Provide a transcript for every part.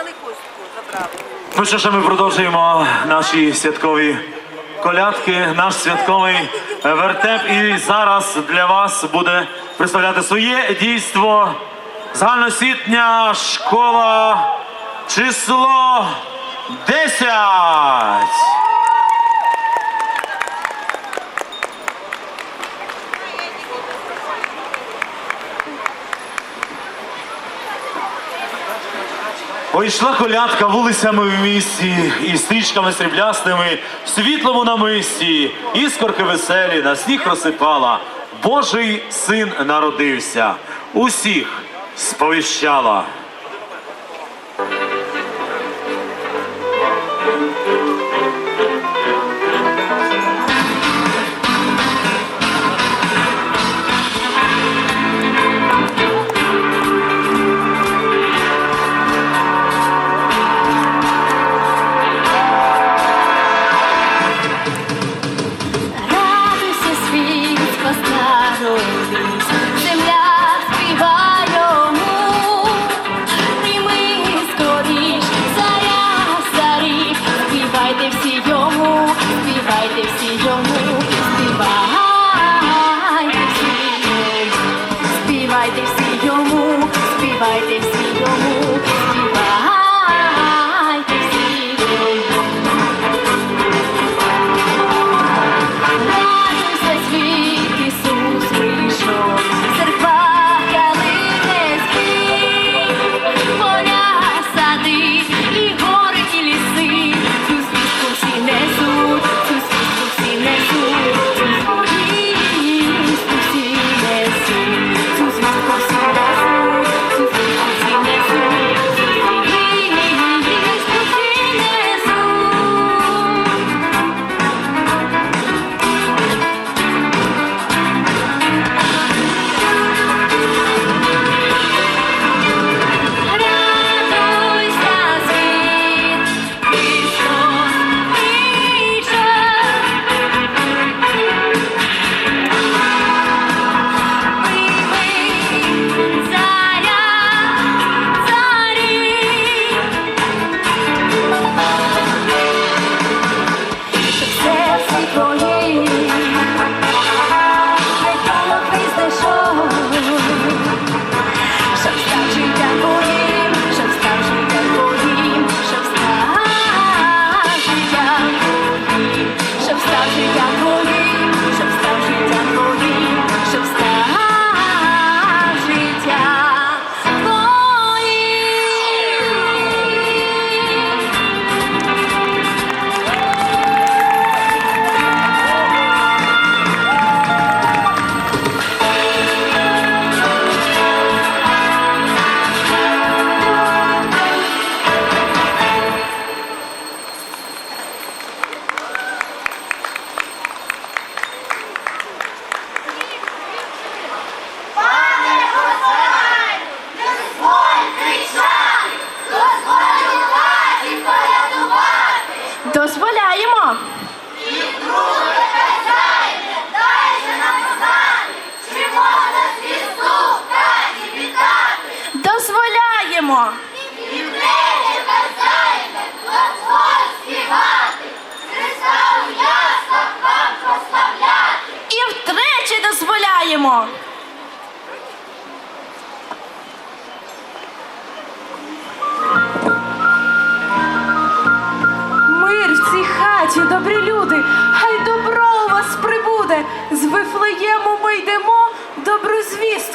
зняли костку, забрали. Ну що ж, ми продовжуємо наші святкові колядки, наш святковий е, вертеп. І зараз для вас буде представляти своє дійство. Загальноосвітня школа число 10. Ой, йшла колядка вулицями в місті, і стрічками сріблясними, світлому на мисі, іскорки веселі, на сніг розсипала. Божий син народився, усіх сповіщала.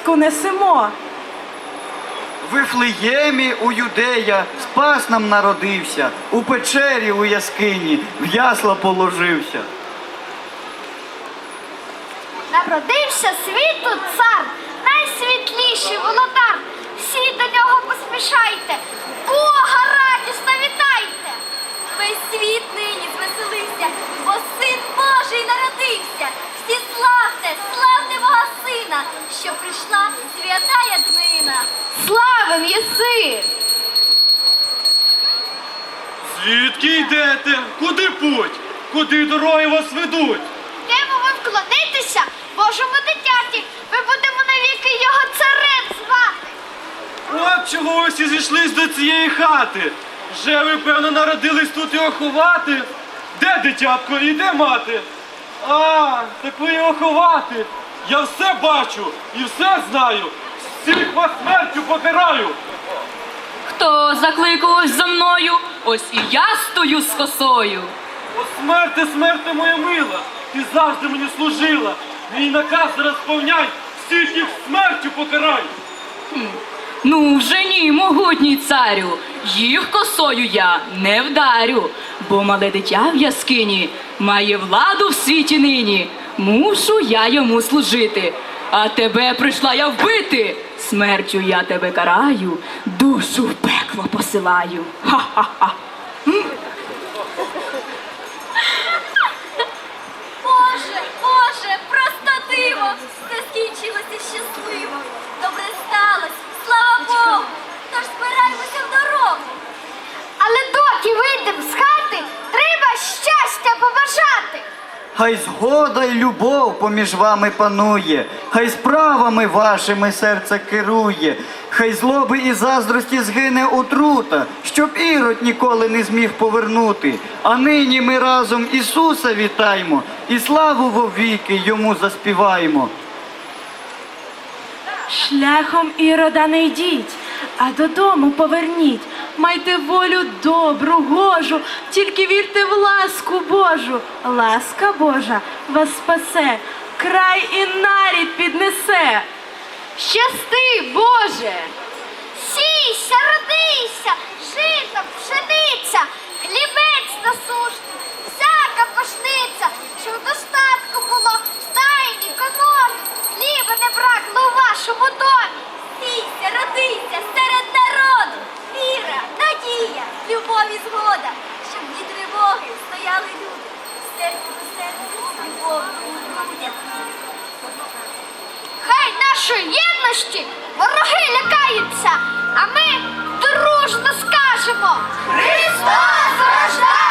звістку несемо. Вифлеємі у юдея спас нам народився, у печері у яскині в ясла положився. Народився світу цар, найсвітліший володар. Всі до нього поспішайте, Бога радісно вітайте. Весь світ Звідки йдете? Куди путь? Куди дороги вас ведуть? Йдемо вам вклонитися Божому дитяті. Ми будемо навіки його царем звати. От чого ви всі зійшлись до цієї хати. Вже ви, певно, народились тут його ховати. Де дитятко і де мати? А, так ви його ховати. Я все бачу і все знаю. Всіх вас смертю покараю. Хто закликав за мною, ось і я стою з косою. О, смерти, смерти моя мила, ти завжди мені служила. Мій наказ зараз сповняй, всіх їх смертю покарай. Ну вже ні, могутній царю, їх косою я не вдарю, бо мале дитя в яскині має владу в світі нині. Мушу я йому служити, а тебе прийшла я вбити. Смертю я тебе караю, душу в пекло посилаю. Ха-ха-ха. Хай згода й любов поміж вами панує, хай справами вашими серце керує, хай злоби і заздрості згине отрута, щоб ірод ніколи не зміг повернути. А нині ми разом Ісуса вітаймо і славу вовіки йому заспіваємо. Шляхом ірода не йдіть, а додому поверніть. Майте волю добру, гожу, тільки вірте в ласку Божу. Ласка Божа вас спасе, край і нарід піднесе. Щасти, Боже! Любов і згода, щоб ні тривоги стояли люди, серце до серця, любов у. Хай нашої єдності вороги лякаються, а ми дружно скажемо Христос рождається!